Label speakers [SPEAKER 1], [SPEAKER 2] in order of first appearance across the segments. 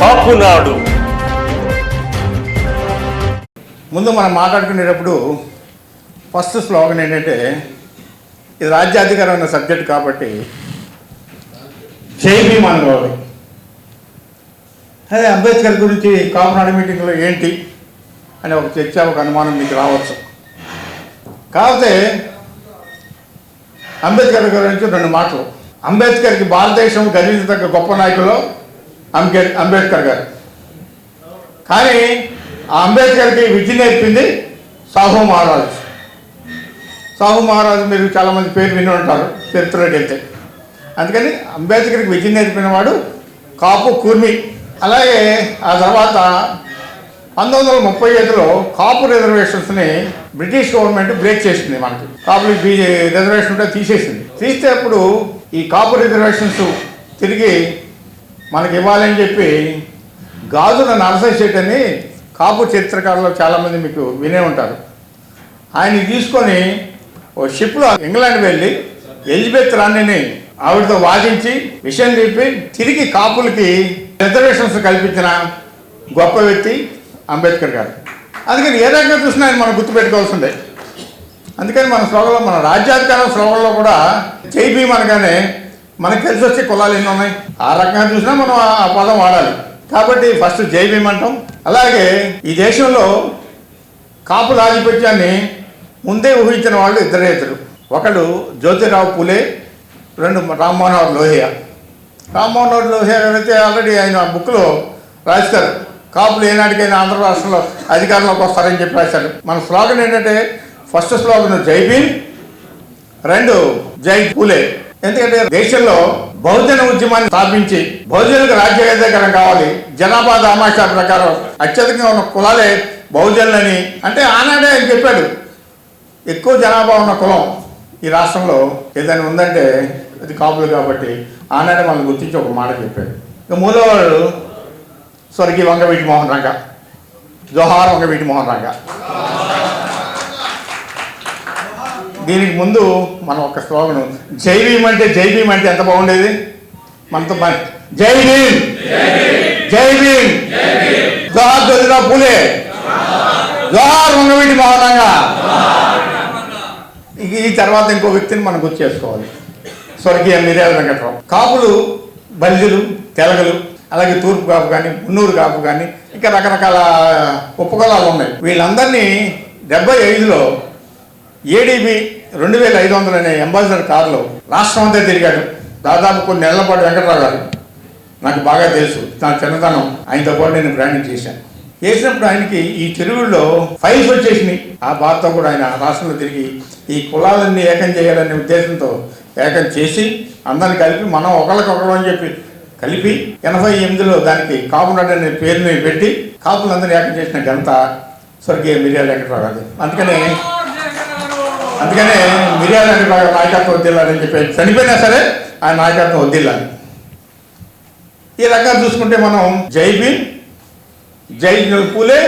[SPEAKER 1] కాపునాడు.
[SPEAKER 2] ముందు మనం మాట్లాడుకునేటప్పుడు first slogan ఏంటంటే ఇది రాజ్యాధికారమైన సబ్జెక్ట్ కాబట్టి చేయి భీమ్ అనుకోవాలి అదే అంబేద్కర్ గురించి కాపునాడు మీటింగ్లో ఏంటి అని ఒక చర్చ ఒక అనుమానం మీకు రావచ్చు. కాకపోతే అంబేద్కర్ గురించి రెండు మాటలు. అంబేద్కర్కి భారతదేశం గర్వించదగ్గ గొప్ప నాయకులు అంబే అంబేద్కర్ గారు. కానీ ఆ అంబేద్కర్కి విద్య నేర్పింది సాహు మహారాజు. సాహు మహారాజు మీరు చాలామంది పేరు విని ఉంటారు చరిత్రలోకి వెళ్తే అందుకని అంబేద్కర్కి విద్య నేర్పిన వాడు కాపు కూర్మి. అలాగే ఆ తర్వాత పంతొమ్మిది వందల ముప్పై ఐదులో కాపు రిజర్వేషన్స్ని బ్రిటిష్ గవర్నమెంట్ బ్రేక్ చేసింది మనకి. కాపు రిజర్వేషన్ ఉంటే తీసేసింది. తీస్తే అప్పుడు ఈ కాపు రిజర్వేషన్స్ తిరిగి మనకి ఇవ్వాలని చెప్పి గాజుల నరసయ్య శెట్టి అని కాపు చరిత్రకారులు చాలామంది మీకు వినే ఉంటారు. ఆయన తీసుకొని ఓ షిప్లో ఇంగ్లాండ్ వెళ్ళి ఎలిజబెత్ రాణిని ఆవిడతో వాదించి విషయం చెప్పి తిరిగి కాపులకి రిజర్వేషన్స్ కల్పించిన గొప్ప వ్యక్తి అంబేద్కర్ గారు. అందుకని ఏ రకంగా చూసినా ఆయన మనం గుర్తుపెట్టుకోవాల్సిందే. అందుకని మన శ్లోకంలో మన రాజ్యాధికారం శ్లోకంలో కూడా చేయి అనగానే మనకు తెలిసి వచ్చే కులాలు ఎన్ని ఉన్నాయి? ఆ రకంగా చూసినా మనం ఆ- పదం వాడాలి. కాబట్టి ఫస్ట్ జై భీమ్ అంటాం అలాగే ఈ దేశంలో కాపుల ఆధిపత్యాన్ని ముందే ఊహించిన వాళ్ళు ఇద్దరే ఇద్దరు ఒకడు జ్యోతిరావు పూలే రెండు రామ్మోహన్ లోహియా. రామ్మోహన్ లోహియా అయితే ఆల్రెడీ ఆయన బుక్లో రాస్తారు కాపులు ఏనాటికైనా ఆంధ్ర రాష్ట్రంలో అధికారంలోకి వస్తారని చెప్పి రాశారు. మన స్లోగన్ ఏంటంటే ఫస్ట్ స్లోగన్ జై భీమ్ రెండు జై పూలే. ఎందుకంటే దేశంలో బహుజన ఉద్యమాన్ని స్థాపించి బహుజనులకు రాజ్యాంగం కావాలి. జనాభా దామాషా ప్రకారం అత్యధికంగా ఉన్న కులాలే బహుజనులని అంటే ఆనాడే ఆయన చెప్పాడు ఎక్కువ జనాభా ఉన్న కులం ఈ రాష్ట్రంలో ఏదైనా ఉందంటే అది కాపులు కాబట్టి ఆనాడే మనం గుర్తించి ఒక మాట చెప్పాడు. ఇక మూడోవాడు స్వర్గీయ వంగవీటి మోహన్ రంగ జోహార్ వంగవీటి మోహన్ రంగ. దీనికి ముందు మనం ఒక స్లోగను జై భీమ్ అంటే జై భీమ్ అంటే ఎంత బాగుండేది? మనతో జై భీమ్! జై భీమ్! జోహార్ జ్యోతిరావు పూలే! జోహార్ రంగవీటి మహానంగా ఈ తర్వాత ఇంకో వ్యక్తిని మనం గుర్తు చేసుకోవాలి. స్వర్గీయ మిర్యాల వెంకట్రావు. కాపులు బల్జులు తెలగలు అలాగే తూర్పు కాపు కానీ మున్నూరు కాపు కానీ ఇంకా రకరకాల ఉపకులాలు ఉన్నాయి. వీళ్ళందరినీ డెబ్బై ఐదులో ఏడీబీ రెండు వేల ఐదు వందలు అనే అంబాసిడర్ కారులో రాష్ట్రం అంతా తిరిగాడు. దాదాపు కొన్ని నెలల పాటు వెంకట్రావు గారు. నాకు బాగా తెలుసు. నా చిన్నతనం. ఆయనతో పాటు నేను ప్రయాణం చేశాను. చేసినప్పుడు ఆయనకి ఈ చెరువుల్లో ఫైల్స్ వచ్చేసినాయి. ఆ బాధతో కూడా ఆయన రాష్ట్రంలో తిరిగి ఈ కులాలన్నీ ఏకం చేయాలనే ఉద్దేశంతో ఏకం చేసి అందరిని కలిపి మనం ఒకరికొకరు అని చెప్పి కలిపి ఎనభై ఎనిమిదిలో దానికి కాపునాడు అనే పేరుని పెట్టి కాపులందరినీ ఏకం చేసిన ఘనత స్వర్గీయ మిర్యాల వెంకటరావు గారు అందుకనే అందుకనే మిర్యాలని బాగా నాయకత్వం వద్దిల్లాలని చెప్పి చనిపోయినా సరే ఆ నాయకత్వం వద్దిల్లాలి ఈ రకంగా చూసుకుంటే మనం జై భీమ్ జై పూలే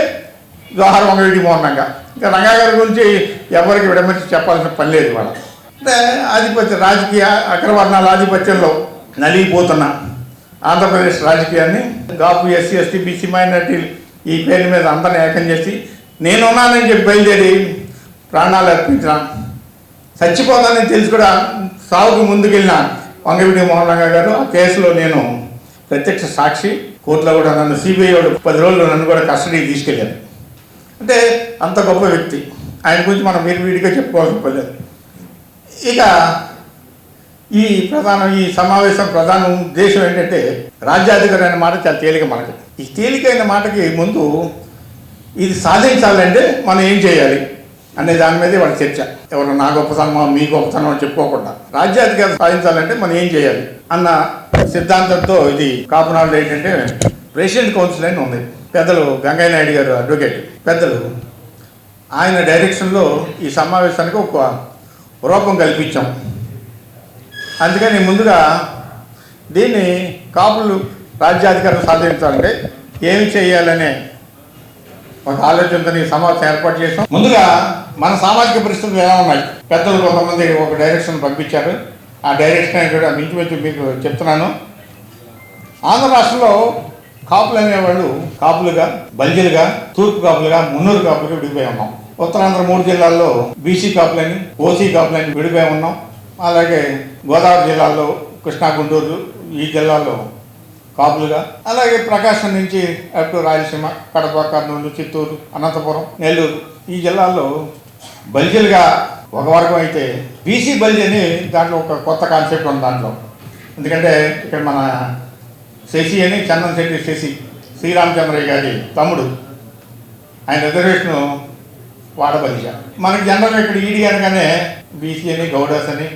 [SPEAKER 2] జవహర్ మంగళి మోహన్ రంగా ఇంకా రంగా గారి గురించి ఎవరికి విడమర్చి చెప్పాల్సిన పని లేదు వాళ్ళ అంటే ఆధిపత్య రాజకీయ అగ్రవర్ణాల ఆధిపత్యంలో నలిగిపోతున్న ఆంధ్రప్రదేశ్ రాజకీయాన్ని గాపు ఎస్సీ ఎస్టీ బీసీ మైనార్టీలు ఈ పేరు మీద అందరిని ఏకం చేసి నేనున్నానని చెప్పి బయలుదేరి ప్రాణాలు అర్పించిన. చచ్చిపోతానని తెలిసి కూడా సాగుకు ముందుకెళ్ళిన వంగవీటి మోహన్ గారు ఆ కేసులో నేను ప్రత్యక్ష సాక్షి. కోర్టులో కూడా నన్ను సిబిఐ వాడు పది రోజులు నన్ను కూడా కస్టడీకి తీసుకెళ్ళారు. అంటే అంత గొప్ప వ్యక్తి. ఆయన గురించి మనం మీరు వీడిగా చెప్పుకోవాల్సిన పర్లేదు ఇక ఈ ప్రధాన ఈ సమావేశం ప్రధాన ఉద్దేశం ఏంటంటే రాజ్యాధికారి అనే మాట చాలా తేలిక మనకి ఈ తేలికైన మాటకి ముందు ఇది సాధించాలంటే మనం ఏం చేయాలి? అనే దాని మీదే వాళ్ళ చర్చ. ఎవరు నా గొప్పతనమో మీ గొప్పతనం అని చెప్పుకోకుండా. రాజ్యాధికారం సాధించాలంటే మనం ఏం చేయాలి? అన్న సిద్ధాంతంతో ఇది కాపునాడు ఏంటంటే ప్రెసిడెంట్ కౌన్సిల్ అని ఉంది. పెద్దలు గంగయ్య నాయుడు గారు అడ్వకేట్ పెద్దలు ఆయన డైరెక్షన్లో ఈ సమావేశానికి ఒక రూపం కల్పించాం. అందుకని ముందుగా దీన్ని కాపులు రాజ్యాధికారం సాధించాలంటే ఏమి చేయాలనే ఒక ఆలోచనతో ఈ సమావేశం ఏర్పాటు చేసాం ముందుగా మన సామాజిక పరిస్థితులు ఎలా ఉన్నాయి? పెద్దలు కొంతమంది ఒక డైరెక్షన్ పంపించారు. ఆ డైరెక్షన్ కూడా మించుమించు మీకు చెప్తున్నాను. ఆంధ్ర రాష్ట్రంలో కాపులు అనేవాళ్ళు కాపులుగా బల్జీలుగా తూర్పు కాపులుగా మున్నూరు కాపులుగా విడిపోయి ఉన్నాం. ఉత్తరాంధ్ర మూడు జిల్లాల్లో బీసీ కాపులని ఓసీ కాపులని విడిపోయి ఉన్నాం. అలాగే గోదావరి జిల్లాలో కృష్ణా గుంటూరు ఈ జిల్లాల్లో కాపులుగా అలాగే ప్రకాశం నుంచి అటు రాయలసీమ కడప కర్నూలు చిత్తూరు అనంతపురం నెల్లూరు ఈ జిల్లాల్లో బల్జీలుగా ఒక వర్గం అయితే బీసీ బల్జీ అని దాంట్లో ఒక కొత్త కాన్సెప్ట్ ఉంది దాంట్లో. ఎందుకంటే ఇక్కడ మన శశి అని చందన్ శెట్టి శశి శ్రీరామచంద్రయ్య గారి తమ్ముడు. ఆయన రిజర్వేషన్ వాడబలిజ మనకి జనరల్గా ఇక్కడ ఈడీ అనగానే బీసీ అని గౌడస్ అని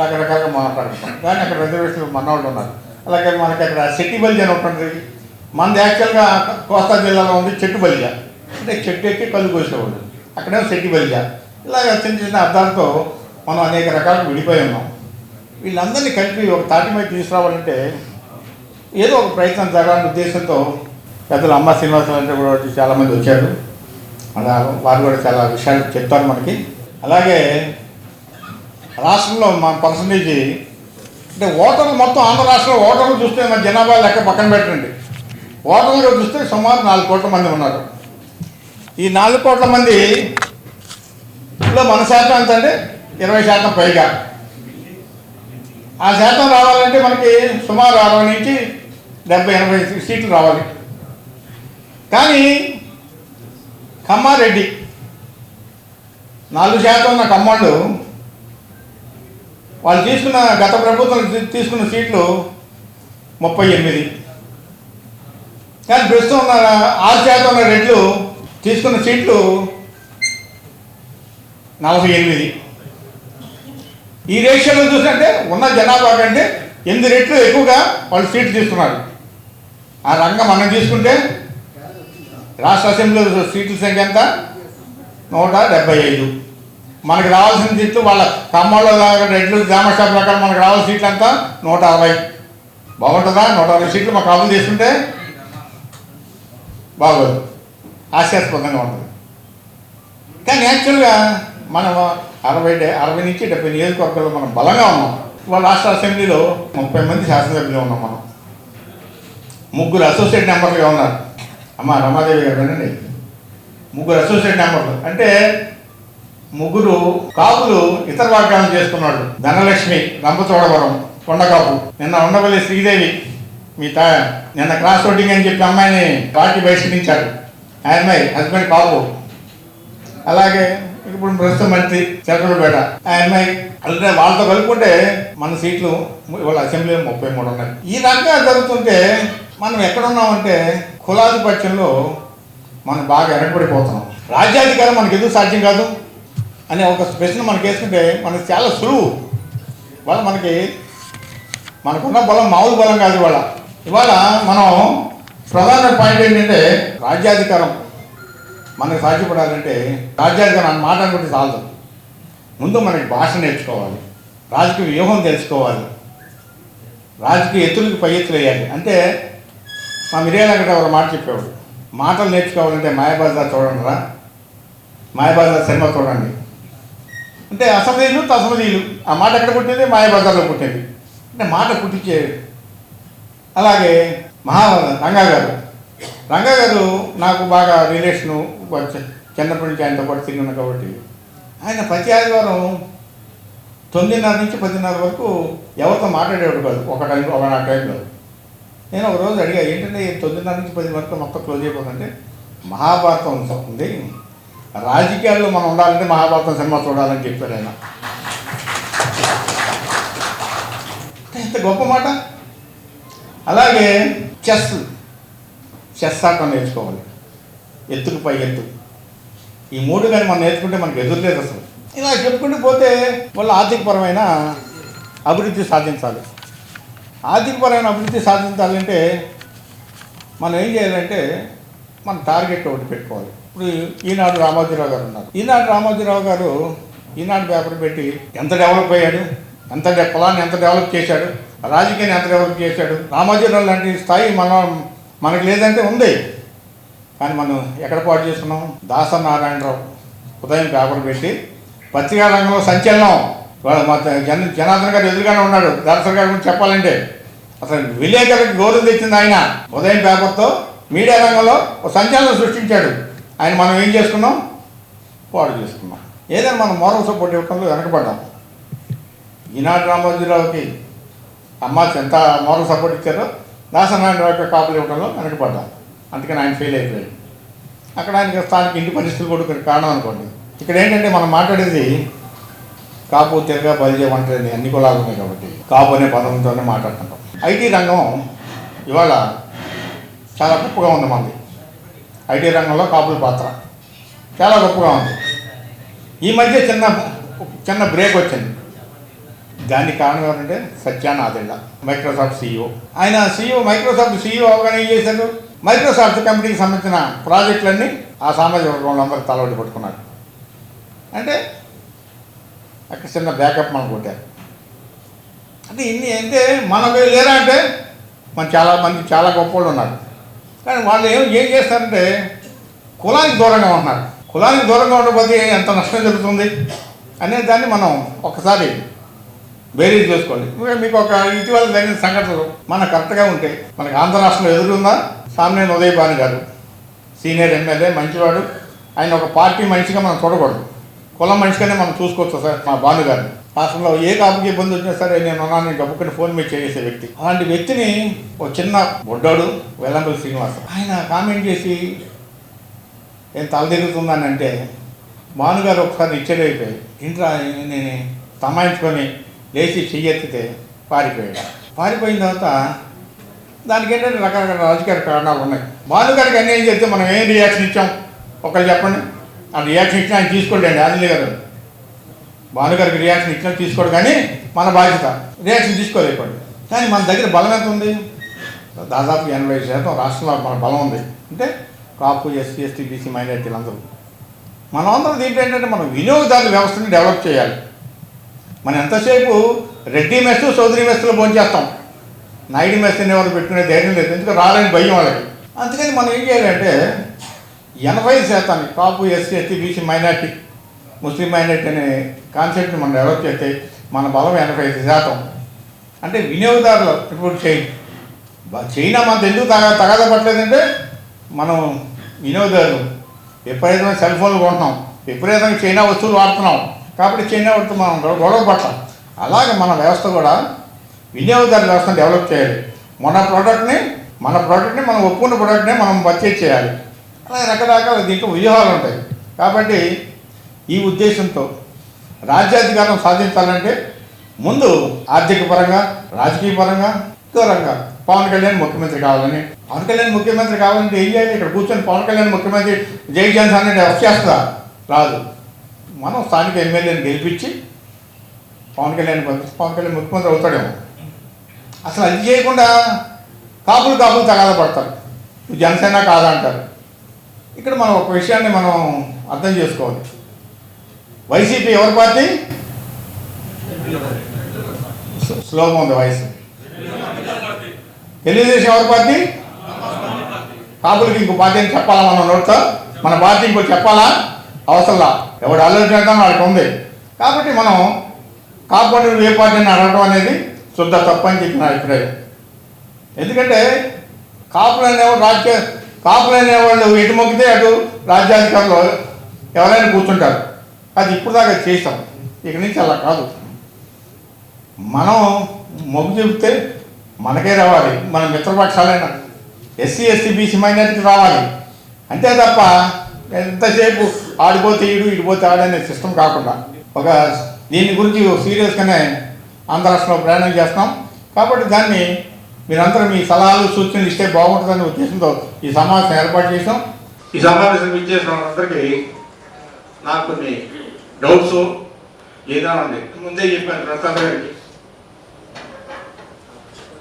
[SPEAKER 2] రకరకాలుగా మాట్లాడుతాం కానీ అక్కడ రిజర్వేషన్ మన వాళ్ళు ఉన్నారు. అలాగే మనకి అక్కడ చెట్టి అని ఉంటుంది. మనది యాక్చువల్గా కోస్తా జిల్లాలో ఉంది చెట్టుబలిజ అంటే చెట్టు ఎక్కి కళ్ళు కోసేవాళ్ళు అక్కడేమో చెట్టిబలిజ ఇలాగ చిన్న చిన్న అర్థాలతో మనం అనేక రకాలు విడిపోయి ఉన్నాం. వీళ్ళందరినీ కలిపి ఒక తాటి మీద తీసుకురావాలంటే ఏదో ఒక ప్రయత్నం జరగాలనే ఉద్దేశంతో పెద్దలు అమ్మ శ్రీనివాసరావు అంటే కూడా చాలామంది వచ్చారు. అలా వారు కూడా చాలా విషయాలు చెప్తారు మనకి. అలాగే రాష్ట్రంలో మన పర్సంటేజ్ అంటే ఓటర్లు మొత్తం ఆంధ్ర రాష్ట్రంలో ఓటర్లు చూస్తే మన జనాభా లెక్క పక్కన పెట్టండి. ఓటర్లు చూస్తే సుమారు నాలుగు కోట్ల మంది ఉన్నారు. ఈ నాలుగు కోట్ల మందిలో మన శాతం ఎంత అంటే? ఇరవై శాతం పైగా. ఆ శాతం రావాలంటే మనకి సుమారు అరవై నుంచి డెబ్బై ఎనభై సీట్లు రావాలి. కానీ కమ్మారెడ్డి నాలుగు శాతం ఉన్న కమ్మాళ్ళు వాళ్ళు తీసుకున్న గత ప్రభుత్వం తీసుకున్న సీట్లు ముప్పై ఎనిమిది. కానీ ప్రస్తుతం ఉన్న ఆరు శాతం ఉన్న రెడ్లు తీసుకున్న సీట్లు నలభై ఎనిమిది. ఈ రేషియోలో చూసినట్టే ఉన్న జనాభా కంటే ఎనిమిది రెట్లు ఎక్కువగా వాళ్ళు సీట్లు తీసుకున్నారు. ఆ రంగం మనం తీసుకుంటే రాష్ట్ర అసెంబ్లీలో సీట్ల సంఖ్య ఎంత? నూట డెబ్బై ఐదు. మనకు రావాల్సిన సీట్లు వాళ్ళ ఖమ్మంలో లాగా రెడ్లు గ్రామస్థాయి ప్రకారం మనకు రావాల్సిన సీట్లు అంతా నూట అరవై. బాగుంటుందా? నూట అరవై సీట్లు మాకు కాపులు తీసుకుంటే బాగోదు ఆశాస్పదంగా ఉంటుంది. కానీ యాక్చువల్గా మనం అరవై అరవై నుంచి డెబ్బై నియోజకవర్గాల్లో మనం బలంగా ఉన్నాం. వాళ్ళ రాష్ట్ర అసెంబ్లీలో ముప్పై మంది శాసనసభ్యులు ఉన్నాం మనం. ముగ్గురు అసోసియేట్ మెంబర్లుగా ఉన్నారు. అమ్మ రమాదేవి గారు వినండి. ముగ్గురు అసోసియేట్ మెంబర్లు. అంటే ముగ్గురు కాపులు ఇతర వాగ్దానం చేసుకున్నాడు ధనలక్ష్మి రంపచోడవరం కొండకాపు. నిన్న ఉండవల్లి శ్రీదేవి మీ తా నిన్న క్రాస్ ఓటింగ్ అని చెప్పి అమ్మాయిని పార్టీ బహిష్కరించారు. ఆ అమ్మాయి హస్బెండ్ కాపు. అలాగే ఇప్పుడు ప్రస్తుతం మంత్రి చంద్రబాబుపేట ఆ అమ్మాయి అంటే వాళ్ళతో కలుపుకుంటే మన సీట్లు ఇవాళ అసెంబ్లీలో ముప్పై మూడు ఉన్నాయి. ఈ రకంగా జరుగుతుంటే మనం ఎక్కడున్నామంటే కులాధిపత్యంలో మనం బాగా వెనకబడిపోతున్నాం రాజ్యాధికారం మనకు ఎందుకు సాధ్యం కాదు? అనే ఒక ప్రశ్న మనకి వేసుకుంటే మనకి చాలా సులువు. వాళ్ళ మనకి మనకున్న బలం మామూలు బలం కాదు ఇవాళ. ఇవాళ మనం ప్రధాన పాయింట్ ఏంటంటే రాజ్యాధికారం. మనకు సాధ్యపడాలంటే రాజ్యాధికారం అని మాట అనుకుంటే చాలదు. ముందు మనకి భాష నేర్చుకోవాలి. రాజకీయ వ్యూహం తెలుసుకోవాలి. రాజకీయ ఎత్తులకు పై ఎత్తులు వేయాలి. అంటే మా మిర్యాల ఒక మాట చెప్పేవాడు. మాటలు నేర్చుకోవాలంటే మాయాబాజార్ చూడండి రా. మాయాబాజార్ సినిమా చూడండి. అంటే అసమీలు తసమీలు ఆ మాట ఎక్కడ పుట్టింది? మాయబజార్లో పుట్టింది. అంటే మాట పుట్టించే అలాగే మహా రంగా గారు రంగా గారు నాకు బాగా రిలేషను చిన్నప్పటి నుంచి ఆయనతో పాటు తిరిగిన కాబట్టి. ఆయన ప్రతి ఆదివారం తొమ్మిదిన్నర నుంచి పదిన్నర వరకు ఎవరితో మాట్లాడేవాడు కాదు. ఒక టైం ఒక నా టైంలో. నేను ఒక రోజు అడిగా ఏంటంటే తొమ్మిదిన్నర నుంచి పది వరకు మొత్తం క్లోజ్ అయిపోతుందంటే మహాభారతం ఉంది. రాజకీయాల్లో మనం ఉండాలంటే మహాభారతం సినిమా చూడాలని చెప్పారు ఆయన. ఎంత గొప్ప మాట. అలాగే చెస్ చెస్ ఆటం నేర్చుకోవాలి. ఎత్తుకు పై ఎత్తు. ఈ మూడు కానీ మనం నేర్చుకుంటే మనకు ఎదురులేదు అసలు. ఇలా చెప్పుకుంటూ పోతే వాళ్ళు ఆర్థికపరమైన అభివృద్ధి సాధించాలి. ఆర్థికపరమైన అభివృద్ధి సాధించాలంటే మనం ఏం చేయాలంటే మన టార్గెట్ ఒకటి పెట్టుకోవాలి. ఇప్పుడు ఈనాడు రామోజీరావు గారు ఉన్నారు. ఈనాడు రామోజీరావు గారు ఈనాడు పేపర్ పెట్టి ఎంత డెవలప్ అయ్యాడు? ఎంత పొలాన్ని ఎంత డెవలప్ చేశాడు? రాజకీయాన్ని ఎంత డెవలప్ చేశాడు? రామోజీరావు లాంటి స్థాయి మనం మనకు లేదంటే ఉంది. కానీ మనం ఎక్కడ పాటు చేసుకున్నాం? దాస నారాయణరావు ఉదయం పేపర్ పెట్టి పత్రికా రంగంలో సంచలనం. మా జన జనార్దన్ గారు ఎదురుగానే ఉన్నాడు. దర్శన్ గారి గురించి చెప్పాలంటే. అసలు విలేకరులకు గౌరవం తెచ్చింది ఆయన. ఉదయం పేపర్తో మీడియా రంగంలో ఒక సంచలనం సృష్టించాడు. ఆయన మనం ఏం చేసుకున్నాం? పాడు చేసుకున్నాం. ఏదైనా మనం మోరల్ సపోర్ట్ ఇవ్వడంలో వెనకబడ్డాం. ఈనాడు రామోజీరావుకి అమ్మ ఎంత మోరల్ సపోర్ట్ ఇచ్చారో దాసనారాయణరావుకి కాపులు ఇవ్వడంలో వెనకబడ్డాం. అందుకని ఆయన ఫెయిల్ అయిపోయాడు. అక్కడ ఆయనకి స్థానిక ఇంటి పరిస్థితులు కూడా కారణం అనుకోండి. ఇక్కడ ఏంటంటే మనం మాట్లాడేది కాపు తెరగా బలిజే వంటది అన్ని కులాలు ఉన్నాయి కాబట్టి కాపు అనే పదంతోనే మాట్లాడుతుంటాం. ఐటీ రంగం ఇవాళ చాలా గొప్పగా ఉంది మనది ఐటీ రంగంలో కాపుల పాత్ర. చాలా గొప్పగా ఉంది. ఈ మధ్య చిన్న చిన్న బ్రేక్ వచ్చింది. దానికి కారణం ఏంటంటే సత్యాన్ మైక్రోసాఫ్ట్ సీఈఓ. ఆయన సీఈఓ మైక్రోసాఫ్ట్ సీఈఓ అవగానే ఏం చేశారు మైక్రోసాఫ్ట్ కంపెనీకి సంబంధించిన ప్రాజెక్టులన్నీ ఆ సామాజిక వర్గంలో అందరూ పట్టుకున్నారు. అంటే అక్కడ చిన్న బ్యాకప్ మనం కొట్టారు అంటే ఇన్ని అంటే మనకు లేరా అంటే మన చాలా మంది చాలా గొప్ప వాళ్ళు ఉన్నారు. కానీ వాళ్ళు ఏం ఏం చేస్తారంటే కులానికి దూరంగా ఉన్నారు కులానికి దూరంగా ఉండకపోతే ఎంత నష్టం జరుగుతుంది అనే దాన్ని మనం ఒకసారి బేరీజ్ చేసుకోండి. మీకు ఒక ఇటీవల జరిగిన సంఘటనలు మన కరెక్ట్గా ఉంటే మనకి ఆంధ్ర రాష్ట్రంలో ఎదురుందా? సామ్నేని ఉదయ్ గారు సీనియర్ ఎమ్మెల్యే మంచివాడు. ఆయన ఒక పార్టీ మనిషిగా మనం చూడకూడదు. కులం మనిషిగానే మనం చూసుకోవచ్చు సార్ మా భాను గారిని రాష్ట్రంలో ఏ కాపుకి ఇబ్బంది వచ్చినా సరే నేను ఉన్నాను నేను గబుక్కని ఫోన్ మీద చేసే వ్యక్తి. అలాంటి వ్యక్తిని ఒక చిన్న బొడ్డాడు వెల్లంపల్లి శ్రీనివాస్ ఆయన కామెంట్ చేసి నేను తలదిరుగుతుందని అంటే మానుగారు ఒకసారి ఇచ్చేదైపోయి ఇంట్లో నేను తమాయించుకొని లేచి చెయ్యెత్తితే పారిపోయాడు. పారిపోయిన తర్వాత దానికి ఏంటంటే రకరకాల రాజకీయ కారణాలు ఉన్నాయి. మానుగారికి అన్యాయం చేస్తే మనం ఏం రియాక్షన్ ఇచ్చాం? ఒకరు చెప్పండి. ఆ రియాక్షన్ ఇచ్చిన ఆయన తీసుకోండి ఆంజనేయ గారు. భానుగారికి రియాక్షన్ ఇచ్చినా తీసుకోడు కానీ మన బాధ్యత. రియాక్షన్ తీసుకోలేకపోయాడు. కానీ మన దగ్గర బలం ఎంత ఉంది? దాదాపు ఎనభై శాతం రాష్ట్రంలో మన బలం ఉంది. అంటే కాపు ఎస్సీ ఎస్టీ బీసీ మైనార్టీలు అందరూ. మనం అందరం దీంట్లో ఏంటంటే మనం వినియోగదారుల వ్యవస్థని డెవలప్ చేయాలి. మనం ఎంతసేపు రెడ్డి మెస్ చౌదరి మెస్లో భోంచేస్తాం? నాయుడు మెస్ ఎవరు పెట్టుకునే ధైర్యం లేదు. ఎందుకంటే రాలేని భయం వాళ్ళకి. అందుకని మనం ఏం చేయాలంటే ఎనభై శాతాన్ని Kapu SC ST BC minority Muslim minority అనే కాన్సెప్ట్ని మనం డెవలప్ చేస్తే మన బలం ఎనభై ఐదు శాతం. అంటే వినియోగదారులు ఇప్పుడు చైన్ చైనా మన ఎందుకు తగ తగాద పట్టలేదంటే మనం వినియోగదారులు. విపరీతమైన సెల్ ఫోన్లు కొంటున్నాం. విపరీతంగా చైనా వస్తువులు వాడుతున్నాం. కాబట్టి చైనా వస్తువు మనం గొడవ పడతాం. అలాగే మన వ్యవస్థ కూడా వినియోగదారుల వ్యవస్థను డెవలప్ చేయాలి. మన ప్రోడక్ట్ని మన ప్రోడక్ట్ని మనం ఒప్పుకున్న ప్రోడక్ట్ని మనం పర్చేజ్ చేయాలి. అలాగే రకరకాల దీంట్లో వ్యూహాలు ఉంటాయి. కాబట్టి ఈ ఉద్దేశంతో రాజ్యాధికారం సాధించాలంటే ముందు ఆర్థిక పరంగా రాజకీయ పరంగా దూరంగా పవన్ కళ్యాణ్ ముఖ్యమంత్రి కావాలని. పవన్ కళ్యాణ్ ముఖ్యమంత్రి కావాలంటే ఏం చేయాలి? ఇక్కడ కూర్చొని పవన్ కళ్యాణ్ ముఖ్యమంత్రి జై జనసేన అంటే వచ్చేస్తా రాదు. మనం స్థానిక ఎమ్మెల్యేని గెలిపించి పవన్ కళ్యాణ్ పంపించి పవన్ కళ్యాణ్ ముఖ్యమంత్రి అవుతాడేమో. అసలు అది చేయకుండా కాపులు కాపులు తగాద పడతారు. జనసేన కాదా అంటారు. ఇక్కడ మనం ఒక విషయాన్ని మనం అర్థం చేసుకోవాలి. వైసీపీ ఎవరి పార్టీ? స్లో- స్లోగా ఉంది వయసు తెలుగుదేశం ఎవరి పార్టీ? కాపులకి ఇంకో పార్టీ అని చెప్పాలా మనం నోట్తో? మన పార్టీ ఇంకో చెప్పాలా? అవసరంలా ఎవడు ఆలోచించడం వాళ్ళకి ఉంది. కాబట్టి మనం కాపాడు ఏ పార్టీని అడగడం అనేది శుద్ధ తప్పని చెప్పి నా అభిప్రాయం. ఎందుకంటే కాపులు అనేవాడు రాజకీయ కాపులు అనేవాళ్ళు ఎటు మొక్కితే అటు రాజ్యాధికారులు ఎవరైనా కూర్చుంటారు. అది ఇప్పుడు దాకా చేసాం ఇక నుంచి అలా కాదు. మనం మొగ్గు చెబితే మనకే రావాలి. మన మిత్రపక్షాలైన ఎస్సీ ఎస్టీ బీసీ మైనార్టీకి రావాలి. అంతే తప్ప ఎంతసేపు ఆడిపోతే ఈడు ఇడిపోతే ఆడనే సిస్టమ్ కాకుండా ఒక దీని గురించి సీరియస్గానే ఆంధ్రరాష్ట్రంలో ప్రయాణం చేస్తున్నాం. కాబట్టి దాన్ని మీరందరూ మీ సలహాలు సూచనలు ఇస్తే బాగుంటుందనే ఉద్దేశంతో ఈ సమావేశం ఏర్పాటు చేసాం ఈ సమావేశం ఇచ్చేసిన వాళ్ళందరికీ నాకు కొన్ని డౌట్స్ ఏదైనా ఉంది ముందే చెప్పాను ప్రసాద్ గారికి.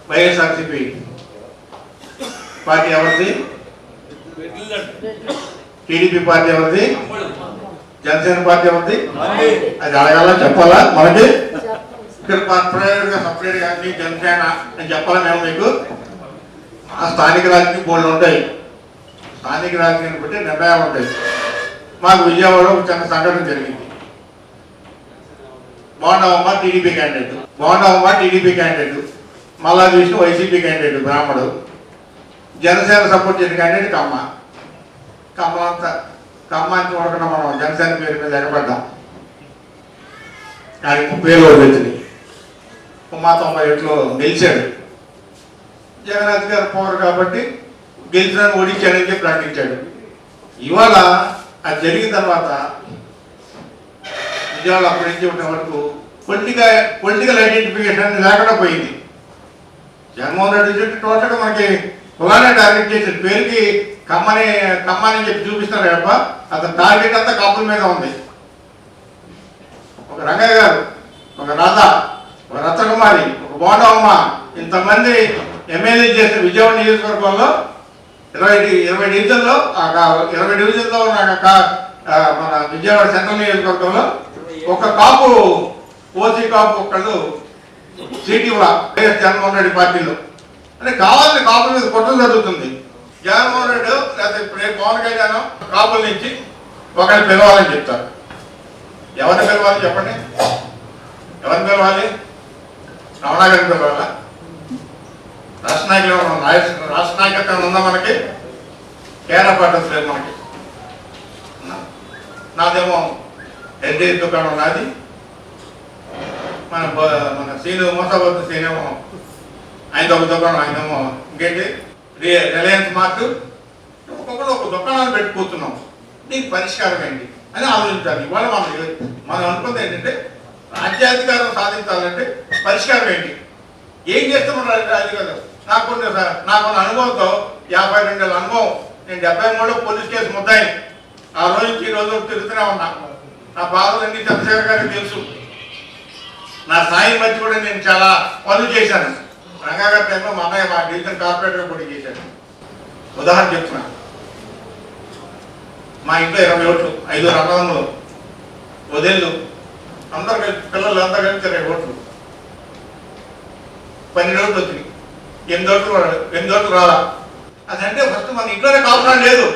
[SPEAKER 2] వైఎస్ఆర్సీపీ పార్టీ ఎవరిది? టీడీపీ పార్టీ ఎవరిది? జనసేన పార్టీ ఎవరిది? అది అడగాల? చెప్పాలా? మనకి ఇక్కడ ప్రైవేట్గా సపరేట్గా మీ జనసేన అని చెప్పాలా మేము మీకు? ఆ స్థానిక రాజకీయ బోర్డులు ఉంటాయి. స్థానిక రాజకీయాన్ని బట్టి నిర్ణయాలు ఉంటాయి. మాకు విజయవాడలో ఒక చిన్న సంఘటన జరిగింది. బాగుండవమ్మ టీడీపీ క్యాండిడేట్ బాగుండవమ్మ టీడీపీ క్యాండిడేట్ మళ్ళా చూసి వైసీపీ క్యాండిడేట్ బ్రాహ్మడు. జనసేన సపోర్ట్ చేసిన క్యాండిడేట్ కమ్మ. కమ్మ అంతా కమ్మ అని చూడకుండా మనం జనసేన పేరు మీద ఎగబడ్డాం. ఆయనకి ముప్పై ఏళ్ళు వచ్చింది. మా తొంభై ఏట్లో గెలిచాడు. జగన్నాథ్ గారు పోరు కాబట్టి గెలిచిన ఓడించాడని చెప్పి ప్రకటించాడు. ఇవాళ అది జరిగిన తర్వాత విజయవాడ అప్పటి నుంచి ఉన్న వరకు పొలిటికల్ పొలిటికల్ ఐడెంటిఫికేషన్ లేకుండా పోయింది. జగన్మోహన్ రెడ్డి చెప్పి టోటల్గా మనకి కులానే టార్గెట్ చేసిన పేరుకి కమ్మని కమ్మని చెప్పి చూపిస్తారు తప్ప అతని టార్గెట్ అంతా కాపుల మీద ఉంది. ఒక రంగయ్య గారు ఒక రథ ఒక రత్నకుమారి ఒక బోండమ్మ ఇంతమంది ఎమ్మెల్యే చేసిన విజయవాడ నియోజకవర్గంలో ఇరవై ఇరవై డివిజన్లో ఆ ఇరవై డివిజన్లో ఉన్న మన విజయవాడ సెంట్రల్ నియోజకవర్గంలో ఒక కాపు ఓసీ కాపు ఒకళ్ళు సిటీ వైఎస్ జగన్మోహన్ రెడ్డి పార్టీలో. అంటే కావాలని కాపుల మీద కుట్ర జరుగుతుంది. జగన్మోహన్ రెడ్డి లేకపోతే ఇప్పుడు పవన్ కళ్యాణ్ కాపుల నుంచి ఒకరిని పిలవాలని చెప్తారు. ఎవరిని పిలవాలి చెప్పండి? ఎవరిని పిలవాలి? రమణ గారిని పిలవాలా? రాష్ట్ర నాయకులు రాష్ట్ర నాయకత్వం ఉందా మనకి? కేరళ పార్టీ లేదు మనకి? నా- నాదేమో ఎడ్డీ దుకాణం నాది? మన మన సీను మోసబద్దు సీనేమో. ఆయన ఒక దుకాణం ఆయనేమో ఇంకేంటి? రిలయన్స్ మార్ట్. ఒక్కొక్కరు ఒక దుకాణాలు పెట్టి నీకు దీనికి పరిష్కారం ఏంటి? అని ఆలోచించాలి. ఇవాళ మనం మనం అనుకుంది ఏంటంటే రాజ్యాధికారం సాధించాలంటే పరిష్కారం ఏంటి? ఏం చేస్తున్నాం రాజ్యాధికారం? నాకు కొన్ని నాకున్న అనుభవంతో యాభై రెండేళ్ళ అనుభవం. నేను డెబ్బై మూడులో పోలీస్ కేసు ముద్దాయి. ఆ రోజు ఈ రోజు తిరుగుతూనే ఉన్నాను. నా బాధలన్నీ చంద్రశేఖర్ గారికి తెలుసు. నా సాయి మధ్య కూడా నేను చాలా పనులు చేశాను. రంగాగారి టైంలో మా అన్నయ్య మా డివిజన్ కార్పొరేటర్ కూడా చేశాను ఉదాహరణ చెప్తున్నా. మా ఇంట్లో ఇరవై ఓట్లు ఐదు రంగంలో వదిళ్ళు అందరు కలిసి పిల్లలు అందరు కలిసి ఇరవై ఓట్లు. పన్నెండు ఓట్లు వచ్చినాయి. ఎనిమిది ఓట్లు ఎనిమిది ఓట్లు రాలా. అదంటే ఫస్ట్ మన ఇంట్లోనే కావసరం లేదు.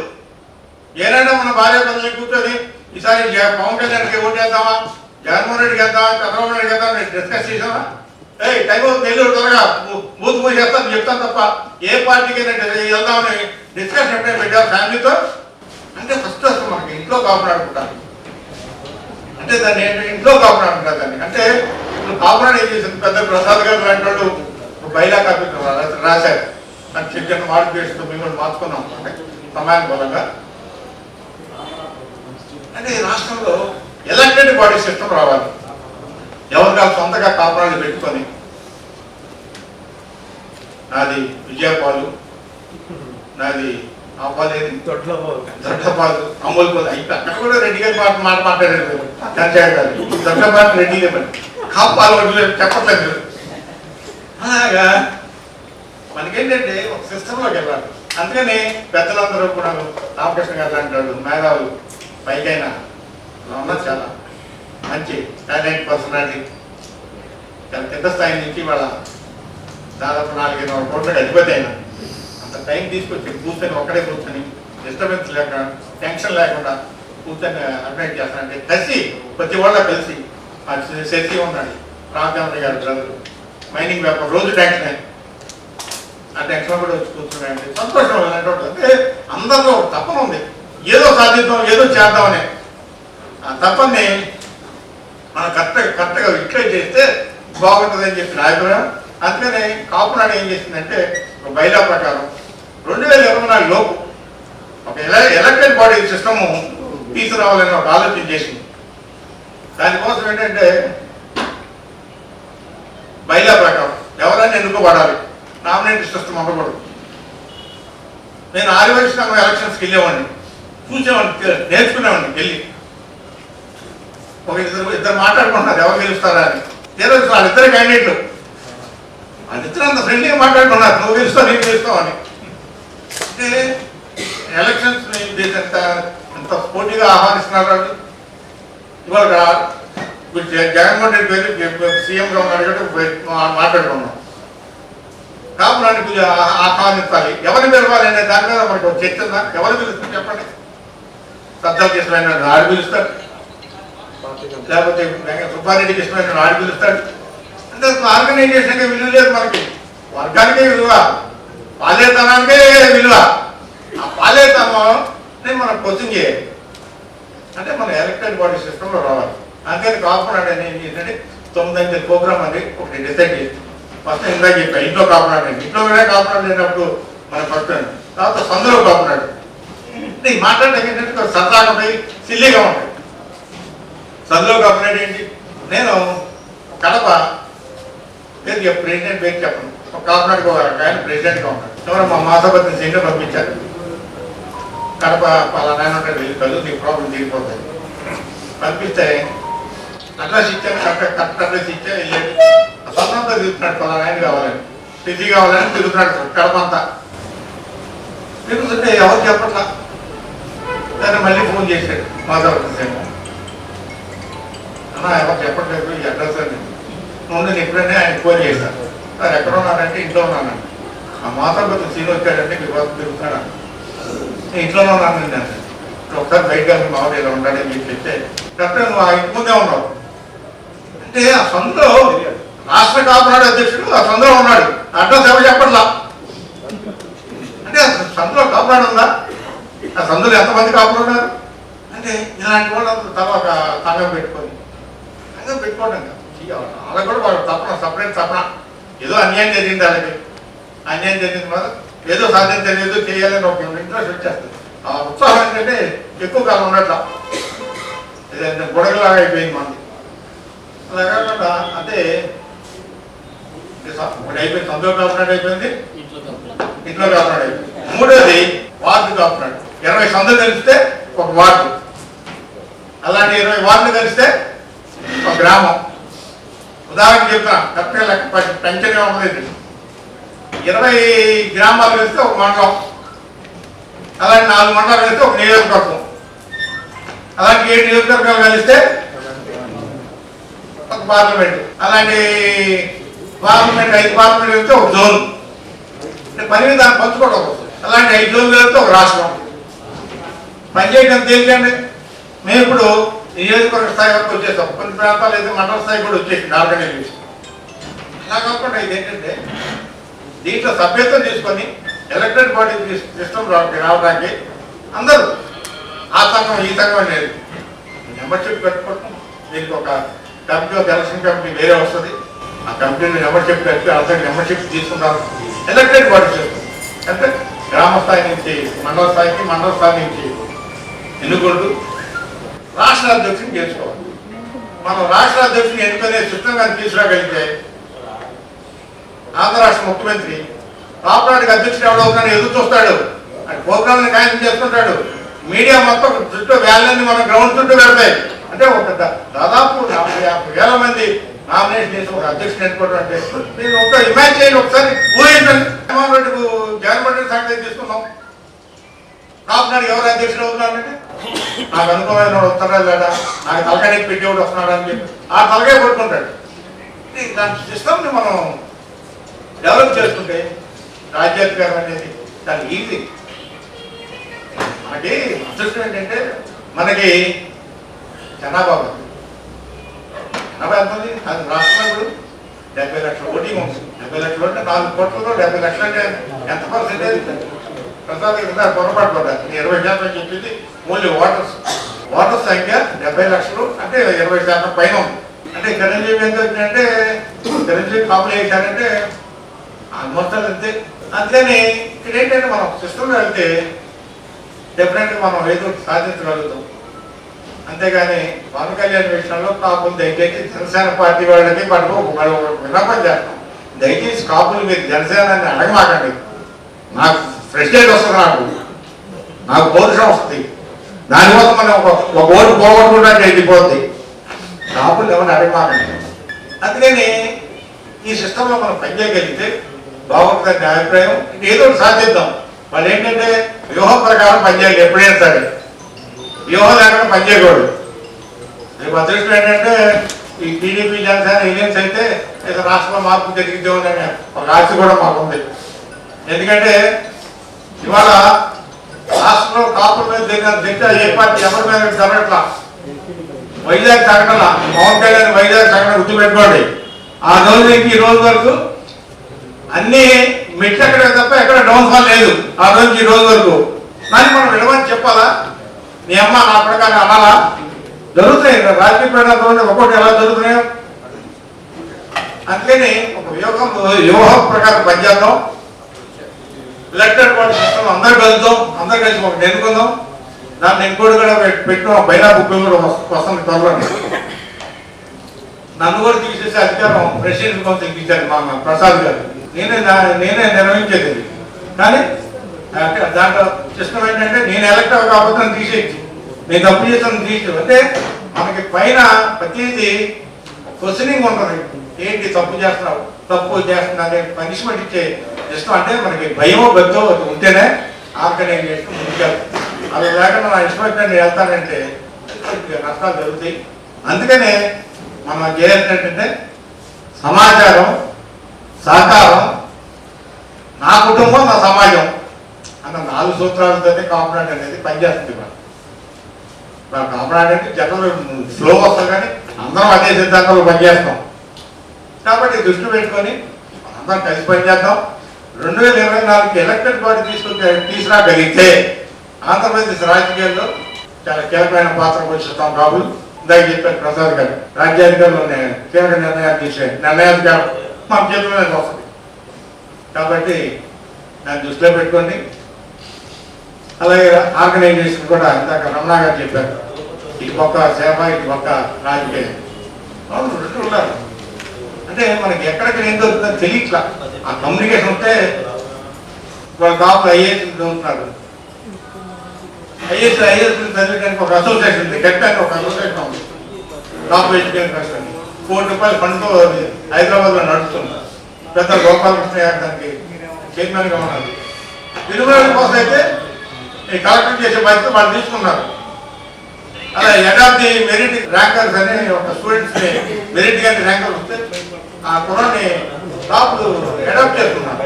[SPEAKER 2] ఏదైనా మన భార్య పిల్లల్ని కూర్చొని ఈసారి పవన్ కళ్యాణ్కి ఓటు వేద్దామా? జగన్మోహన్ రెడ్డికి వేద్దామా? చంద్రబాబు నాయుడు వేద్దామా డిస్కస్ చేసామా ఏ టైం తెలియదు త్వరగా బూ- బూత్ పోయి చెప్తాను తప్ప ఏ పార్టీకి వెళ్దామని డిస్కస్ ఎప్పుడైనా పెట్టారు ఫ్యామిలీతో? అంటే ఫస్ట్ అసలు మనకి ఇంట్లో కాపురాడుకుంటారు అంటే దాన్ని ఏంటి? ఇంట్లో కాపురాడుకుంటారు దాన్ని. అంటే ఇప్పుడు కాపురాడు ఏం చేసింది పెద్ద ప్రసాద్ గారు లాంటి వాళ్ళు బయలా కాపీ రాశారు. నాకు చిన్న చిన్న మాడిఫికేషన్ మేము కూడా మార్చుకున్నాం. అంటే సమయానికి బలంగా అంటే ఈ రాష్ట్రంలో ఎలక్టెడ్ బాడీ సిస్టమ్ రావాలి. ఎవరు కాదు సొంతగా కాపురాలు పెట్టుకొని నాది విజయపాలు నాది ఆపాలేది దొడ్డపాలు అమూల్ పాలు అయితే అక్కడ కూడా రెడ్డి గారి మాట మాట మాట్లాడారు చంద్రశేఖర్ గారు. రెడ్డి గారు. కాపాలు వడ్లు చెప్పట్లేదు. అలాగా? మనకేంటంటే ఒక సిస్టంలోకి వెళ్ళాలి. అందుకని పెద్దలందరూ కూడా రామకృష్ణ గారు అంటాడు మేధావులు పైకైనా. అలా ఉన్నది చాలా మంచి టాలెంట్ పర్సనాలిటీ. చాలా పెద్ద స్థాయి నుంచి వాళ్ళ దాదాపు నాలుగైదు వందల కోట్లకు అధిపతి అయినా. అంత టైం తీసుకొచ్చి కూర్చొని ఒక్కడే కూర్చొని డిస్టర్బెన్స్ లేక టెన్షన్ లేకుండా కూర్చొని అడ్వైట్ చేస్తానంటే కలిసి ప్రతి వాళ్ళ కలిసి శశి ఉన్నాడు రామచంద్ర గారు బ్రదర్. మైనింగ్ వ్యాపారం రోజు ట్యాక్స్ ఆ టెన్షన్ కూడా వచ్చి కూర్చున్నాయండి సంతోషం ఇలాంటి అంటే అందరిలో ఒక ఉంది. ఏదో సాధిద్దాం ఏదో చేద్దామనే. ఆ తపన్ని మనం కరెక్ట్గా కరెక్ట్గా ఇట్లే చేస్తే బాగుంటుంది అని అభిప్రాయం అందుకని కాపునాడు ఏం చేసిందంటే ఒక బైలా ప్రకారం రెండు వేల ఇరవై నాలుగు లోపు ఒక ఎల- ఎలక్టెడ్ బాడీ సిస్టము తీసుకురావాలని ఒక ఆలోచన చేసింది. దానికోసం ఏంటంటే బైలా ప్రకారం ఎవరైనా ఎన్నుకోబడాలి. నామినేట్ సిస్టమ్ ఉండకూడదు నేను ఆదివాసీ ఎలక్షన్స్కి వెళ్ళేవాడిని. చూసేవాడిని నేర్చుకునేవాడిని వెళ్ళి. ఒక ఇద్దరు ఇద్దరు మాట్లాడుకుంటున్నారు ఎవరు గెలుస్తారా అని. తీరా వాళ్ళిద్దరు క్యాండిడేట్లు. వాళ్ళిద్దరు అంత ఫ్రెండ్లీగా మాట్లాడుకున్నారు నువ్వు గెలుస్తావు నేను గెలుస్తావు అని. అంటే ఎలక్షన్స్ ఎంత ఎంత పోటీగా ఆహ్వానిస్తున్నారు వాళ్ళు? ఇవాళ జగన్మోహన్ రెడ్డి పేరు సీఎంగా ఉన్నాడు కాబట్టి మాట్లాడుకున్నాం కాపురానికి ఆహ్వానించాలి. ఎవరిని పిలవాలి అనే దాని మీద మనకు చర్చ ఎవరు పిలుస్తుంది చెప్పండి. సత్తా కృష్ణ ఆడు పిలుస్తాడు లేకపోతే వెంకట సుబ్బారెడ్డికి ఇష్టమైన ఆడు పిలుస్తాడు అంటే అసలు విలువ లేదు మనకి. వర్గానికే విలువ. పాలేతనానికే విలువ. ఆ పాలేతనం మనం క్వశ్చన్ చేయాలి. అంటే మన ఎలక్టెడ్ బాడీ సిస్టంలో రావాలి. అందుకని కాకుండా నేను ఏంటంటే తొమ్మిది అంచెల ప్రోగ్రామ్ అని ఒకటి డిసైడ్ చేసి ఫస్ట్ ఇందాక చెప్పాను ఇంట్లో కాపునాడు ఇంట్లో కూడా కాపునాడు లేనప్పుడు మన ఫస్ట్ తర్వాత సందులో కాపునాడు అంటే ఈ మాట్లాడడం ఏంటంటే సరదాగా ఉంటాయి సిల్లీగా ఉంటాయి. సందులో కాపునాడు ఏంటి? నేను కడప పేరు చెప్పు ప్రెసిడెంట్ పేరు చెప్పను. ఒక కాపునాడుకి ఆయన ప్రెసిడెంట్గా ఉంటాడు. ఎవరో మా మాసపతిని సింగర్ పంపించారు. కడప పలానా ఉంటాడు వెళ్ళి కళ్ళు నీ ప్రాబ్లం తీరిపోతాయి. పంపిస్తే అడ్రస్ ఇచ్చాను కరెక్ట్ కరెక్ట్ అడ్రస్ ఇచ్చా వెళ్ళాడు. సొంతంతా తిరుగుతున్నాడు పలానా ఆయన కావాలని. సిటీ కావాలని తిరుగుతున్నాడు కడప అంతా. తిరుగుతుంటే ఎవరు చెప్పట్లా? దాన్ని మళ్ళీ ఫోన్ చేశాడు మాధవపతి అన్న ఎవరు చెప్పట్లేదు ఈ అడ్రస్ అని. ముందు నేను ఎప్పుడైనా ఆయన ఫోన్ చేశాను సార్ ఎక్కడ ఉన్నానంటే ఇంట్లో ఉన్నానండి ఆ మాధవపతి సీన్ వచ్చాడంటే మీ కోసం తిరుగుతాడు? నేను ఇంట్లోనే ఉన్నానండి నేను ఒకసారి బయట వెళ్ళి మామూలు ఇలా ఉండాలని చెప్పి చెప్తే డాక్టర్ నువ్వు ఆ ఇంటి ముందే ఉన్నావు. అంటే ఆ సొంతలో రాష్ట్ర కాపునాడు అధ్యక్షుడు ఆ సొంతలో ఉన్నాడు. అడ్రస్ ఎవరు చెప్పట్లా? అంటే సొంతలో సందులో కాపునాడు ఉందా? ఆ సందులో ఎంతమంది కాపులు ఉన్నారు? అంటే ఇలాంటి వాళ్ళు ఒక సంఘం పెట్టుకొని. సంఘం పెట్టుకోవడం కాదు. వాళ్ళకి కూడా వాళ్ళు తప్పన సపరేట్ తప్పన ఏదో అన్యాయం జరిగింది వాళ్ళకి. అన్యాయం జరిగింది మరి ఏదో సాధించాలి ఏదో చేయాలని ఒక ఇంట్రెస్ట్ వచ్చేస్తుంది. ఆ ఉత్సాహం ఏంటంటే ఎక్కువ కాలం ఉన్నట్ల. ఇదంటే బుడగలాగా అయిపోయింది మనది. అలా కాకుండా అంటే ఒకటి అయిపోయింది సంతో కాపునాడు అయిపోయింది. ఇంట్లో కాపునాడు అయిపోయింది. మూడోది వార్డు కాపునాడు. ఇరవై సందులు కలిస్తే ఒక వార్డు. అలాంటి ఇరవై వార్డులు కలిస్తే ఒక గ్రామం. ఉదాహరణ చెప్తాను తప్పే లెక్క పెంచనే ఉండలేదు ఇరవై గ్రామాలు కలిస్తే ఒక మండలం. అలాంటి నాలుగు మండలాలు కలిస్తే ఒక నియోజకవర్గం. అలాంటి ఏడు నియోజకవర్గాలు కలిస్తే ఒక పార్లమెంట్. అలాంటి పార్లమెంట్ ఐదు పార్లమెంట్ కలిస్తే ఒక జోన్. అంటే పని దాన్ని పంచుకోవడం అలాంటి ఐదు జోన్లు కలిస్తే ఒక రాష్ట్రం. పనిచేయడం తేలికండి. మేము ఇప్పుడు నియోజకవర్గ స్థాయి వరకు వచ్చేసాం. కొన్ని ప్రాంతాలు అయితే మండల స్థాయి కూడా వచ్చేసింది ఆర్గనైజేషన్ అలా కాకుండా ఇది ఏంటంటే దీంట్లో సభ్యత్వం తీసుకొని ఎలక్టెడ్ బాడీ సిస్టమ్ రావడానికి అందరూ ఆ సంఘం ఈ సంఘం అనేది మెంబర్షిప్ పెట్టుకుంటాం దీనికి ఒక కమిటీ ఒక ఎలక్షన్ కమిటీ వేరే వస్తుంది. ఆ కమిటీని మెంబర్షిప్ పెట్టి అందరికి మెంబర్షిప్ తీసుకుంటారు. Elected body system. అంటే గ్రామ స్థాయి నుంచి మండల స్థాయికి మండల స్థాయి నుంచి ఎన్నుకుంటూ రాష్ట్ర అధ్యక్షుని చేసుకోవాలి మనం రాష్ట్ర అధ్యక్షుని ఎన్నుకునే సిస్టమ్ కానీ తీసుకురాగలిగితే ఆంధ్ర రాష్ట్ర ముఖ్యమంత్రి కాపురానికి అధ్యక్షుడు ఎవడవుతాడని ఎదురు చూస్తాడు. అది ప్రోగ్రామ్ని ఖాయం చేసుకుంటాడు. మీడియా మొత్తం చుట్టూ వేలన్నీ మన గ్రౌండ్ చుట్టూ పెడతాయి. అంటే ఒక దాదాపు నలభై యాభై వేల మంది నామినేషన్ చేసి ఒక అధ్యక్షుడు ఎన్నుకోవడం అంటే నేను ఒక ఇమాజిన్ చేయండి ఒకసారి. ఊహించండి జగన్మోహన్ రెడ్డి జగన్మోహన్ రెడ్డి సంగతి నాకు నాడు ఎవరు అధ్యక్షుడు అవుతున్నారంటే? నాకు అనుభవమైన వాడు వస్తాడా లేదా? నాకు తలకాయ పెట్టేవాడు వస్తున్నాడు అని చెప్పి. ఆ తలకాయ పట్టుకుంటాడు దాని సిస్టమ్ని మనం డెవలప్ చేసుకుంటే రాజ్యాధికారం అనేది చాలా ఈజీ మనకి అదృష్టం ఏంటంటే మనకి జనాభా ఉంది. జనాభా ఎంత ఉంది? అది రాష్ట్రంలో ఇప్పుడు డెబ్బై లక్షల ఓటింగ్ ఉంది. డెబ్బై లక్షలు అంటే నాలుగు కోట్లలో డెబ్బై లక్షలు అంటే ఎంత పర్సెంటేజ్ ప్రసాద్ గారు పొరపాటు పడ్డారు నేను ఇరవై శాతం చెప్పింది ఓన్లీ ఓటర్స్. ఓటర్ సంఖ్య డెబ్బై లక్షలు అంటే ఇరవై శాతం పైన ఉంది. అంటే చిరంజీవి ఎంత వచ్చిందంటే చిరంజీవి కాపులు వేశారంటే ఆల్మోస్ట్ అంతే. అందుకని ఇక్కడ ఏంటంటే మనం సిస్టంలో వెళ్తే డెఫినెట్గా మనం ఏదో సాధించగలుగుతాం. అంతేగాని పవన్ కళ్యాణ్ విషయంలో కాపులు దయచేసి జనసేన పార్టీ వాళ్ళకి మనకు విన్నపం చేస్తాం. దయచేసి కాపులు మీరు జనసేనని అడగమాకండి. నాకు ప్రెసిడెంట్ వస్తుంది నాకు. నాకు పౌరుషం వస్తుంది. దానికోసం మనం ఒక ఒక ఓటు పోగొట్టుకుంటే వెళ్ళిపోద్ది కాపులు ఎవరిని అడగమాకండి. అందుకని ఈ సిస్టంలో మనం పనిచేయగలిగితే బాగుంటుందని అభిప్రాయం. ఏదో ఒకటి సాధిద్దాం. వాళ్ళు ఏంటంటే వ్యూహం ప్రకారం పనిచేయాలి ఎప్పుడైనా సరే. వ్యూహం లేకుండా పనిచేయకూడదు. రేపు అదృష్టం ఏంటంటే ఈ టీడీపీ జనసేన యూనియన్స్ అయితే ఏదో రాష్ట్రంలో మార్పు జరిగిద్దామని ఒక ఆశ కూడా మాకుంది. ఎందుకంటే ఇవాళ రాష్ట్రంలో కాపుల మీద జరిగిన ఏ పార్టీ ఎవరి మీద జరగట్లా? వైజాగ్ సంఘటన పవన్ కళ్యాణ్ వైజాగ్ సంఘటన గుర్తుపెట్టుకోండి. ఆ రోజు నుంచి ఈ రోజు వరకు అన్ని మెట్లెక్కడే తప్ప ఎక్కడ డౌన్ఫాల్ లేదు. ఆ రోజు ఈ రోజు వరకు. కానీ మనం విడమని చెప్పాలా? నీ అమ్మ నా ప్రకారం అనాలా? జరుగుతున్నాయి. రాజకీయ పరిణామాలు ఒక్కొక్కటి ఎలా జరుగుతున్నాయో? అందుకని ఒక వ్యూహం వ్యూహం ప్రకారం పనిచేద్దాం. ఎలక్టెడ్ బాడీ సిస్టమ్ అందరు కలుద్దాం. అందరు కలిసి ఒక ఎన్నుకుందాం దాన్ని నేను కూడా పెట్- పెట్టిన బైనా బుక్ కూడా వస్- వస్తుంది త్వరలో నన్ను కూడా తీసేసే అధికారం ప్రెసిడెంట్ కౌన్సిల్ ఇచ్చారు మా ప్రసాద్ గారు. నేనే నేనే నిర్వహించేది. కానీ దాంట్లో సిస్టమ్ ఏంటంటే నేను ఎలక్ట్ కాకపోతే నన్ను తీసేయచ్చు. నేను తప్పు చేస్తాను తీసేయచ్చు. అంటే మనకి పైన ప్రతిదీ క్వశ్చనింగ్ ఉంటుంది. ఏంటి తప్పు చేస్తున్నావు? తప్పు చేస్తున్నా పనిష్మెంట్ ఇచ్చే ఇష్టం అంటే మనకి భయమో బద్దో ఉంటేనే ఆర్గనైజేషన్ ముందుకెళ్తాం. అలా లేకుండా నా ఇష్టమైతే నేను వెళ్తానంటే నష్టాలు జరుగుతాయి. అందుకనే మనం చేయాల్సింది సమాచారం సహకారం నా కుటుంబం నా సమాజం అన్న నాలుగు సూత్రాలతోనే కాంపౌండ్ అనేది పనిచేస్తుంది మనం కాంపౌండ్ అంటే జనరల్ ఫ్లో వస్తాం కానీ అందరం అదే సిద్ధాంతంలో పనిచేస్తాం. కాబట్టి దృష్టి పెట్టుకొని అందరం కలిసి పనిచేద్దాం రెండు వేల ఇరవై నాలుగు ఎలక్టెడ్ బాడీ తీసుకుంటే తీసుకురాగలిగితే ఆంధ్రప్రదేశ్ రాజకీయాల్లో చాలా కీలకమైన పాత్ర పోషిస్తాం రాహుల్. ఇందాక చెప్పారు ప్రసాద్ గారు రాజ్యాధికారులు ఉన్నాయి కీలక నిర్ణయాలు తీసే నిర్ణయాధికారం మన చేతుల్లోనే వస్తుంది. కాబట్టి దాన్ని దృష్టిలో పెట్టుకోండి అలాగే ఆర్గనైజేషన్ కూడా ఇందాక రమణ గారు చెప్పారు. ఇటు పక్క సేవ ఇటు పక్క రాజకీయం రెండు ఉన్నారు అంటే మనకి ఎక్కడికి ఏం దొరుకుతుందో తెలియట్లా. ఆ కమ్యూనికేషన్ ఉంటే వాళ్ళ కాపులు ఐఏఎస్ చదువుతున్నారు ఐఏఎస్ ఐఏఎస్ చదివడానికి ఒక అసోసియేషన్ ఉంది. గట్టానికి ఒక అసోసియేషన్ ఉంది. కాపు ఎడ్యుకేషన్ ట్రస్ట్ అని. కోటి రూపాయల ఫండ్తో అది హైదరాబాద్లో నడుస్తుంది పెద్ద గోపాలకృష్ణ గారు దానికి చైర్మన్గా ఉన్నారు. విలువల కోసం అయితే ఈ కలెక్టర్ చేసే బాధ్యత వాళ్ళు తీసుకున్నారు. అలా head of the merit rankers అని ఒక స్టూడెంట్స్ మెరిట్ గారి ర్యాంకర్ వస్తే ఆ కుర్రాన్ని టాప్లు అడాప్ట్ చేస్తున్నారు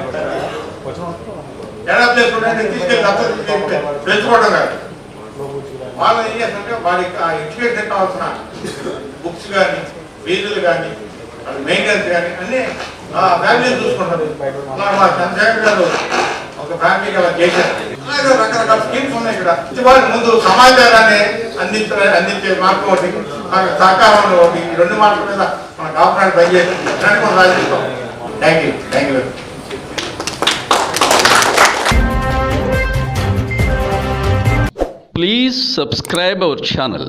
[SPEAKER 2] అడాప్ట్ చేసుకుంటే తీసుకెళ్ళి దత్తత పెంచుకోవడం కాదు. వాళ్ళు ఏం చేస్తుంటే వాడికి ఆ ఎడ్యుకేషన్ కావాల్సిన బుక్స్ కానీ ఫీజులు కానీ మెయింటెనెన్స్ కానీ అన్నీ ఆ ఫ్యామిలీ చూసుకుంటారు. మా చంద్రశేఖర్ గారు ఒక ఫ్యామిలీకి అలా చేశారు. అలాగే రకరకాల స్కీమ్స్ ఉన్నాయి ఇక్కడ. ఇవాళ ముందు సమాచారాన్ని అందించే అందించే మార్గం ఒకటి సహకారంలో ఒకటి ఈ రెండు మార్గం మీద మన కాపురాన్ని పనిచేసి దాన్ని మనం thank you thank you
[SPEAKER 1] Please subscribe our channel.